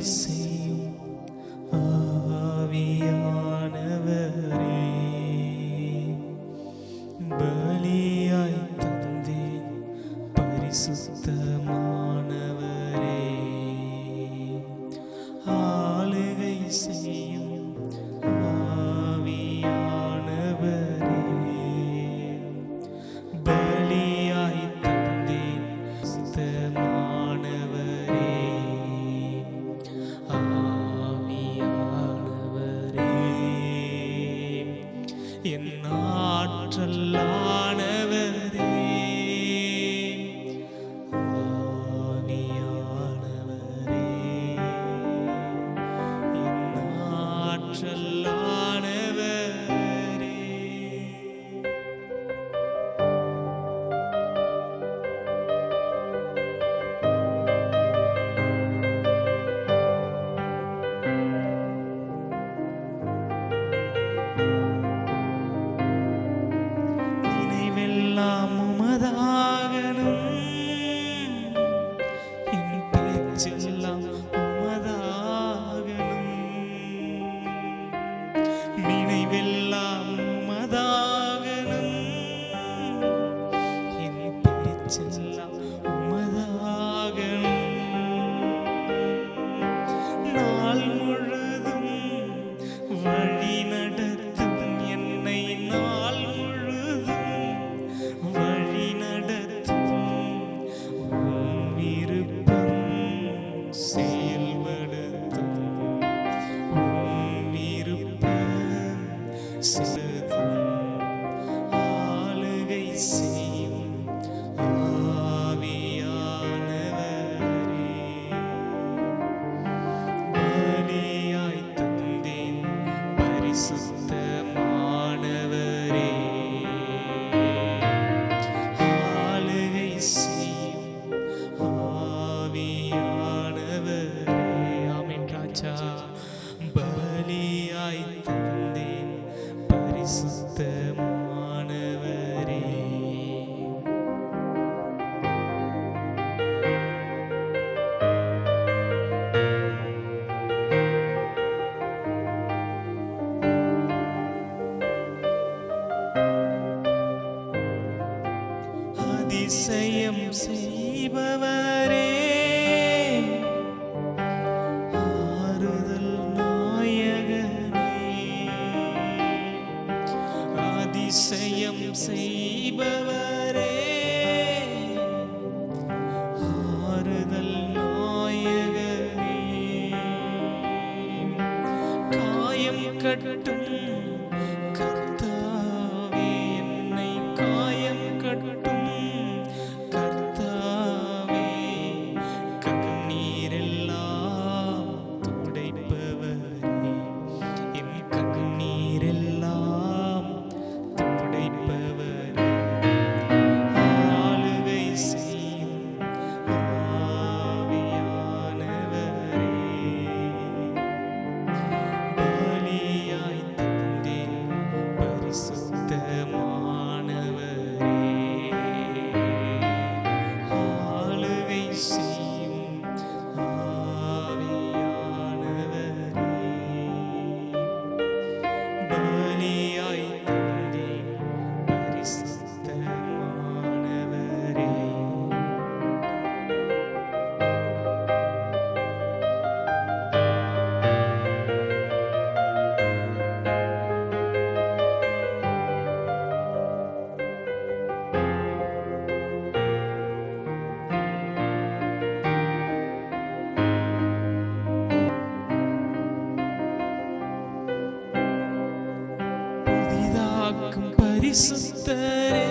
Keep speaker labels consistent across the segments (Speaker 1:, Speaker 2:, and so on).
Speaker 1: செய்யும் ஆவியானவரே. பலியாய் தந்தேன் பரிசுத்த Amen. அதிசயம் செய்பவரே. ஆறுதல் நாயகமே அதிசயம் செய்பவரே. ஆறுதல் நாயகமே காயம் கட்டும் பரிசுத்தரே.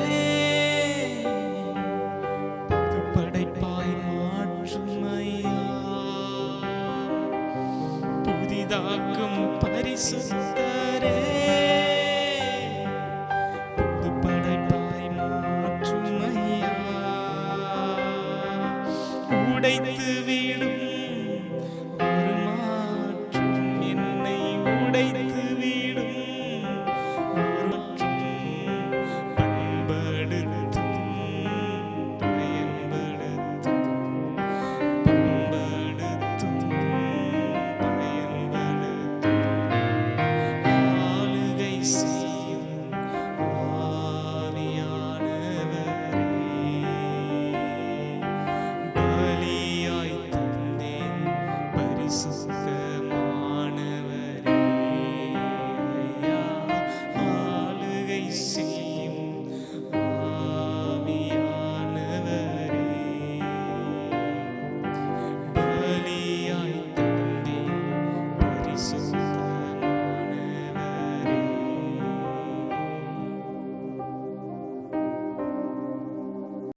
Speaker 1: படைப்பாய் மாற்றுமையா. புதிதாக்கும் பரிசுத்தரே. படைப்பாய் மாற்றுமையா. உடைத்து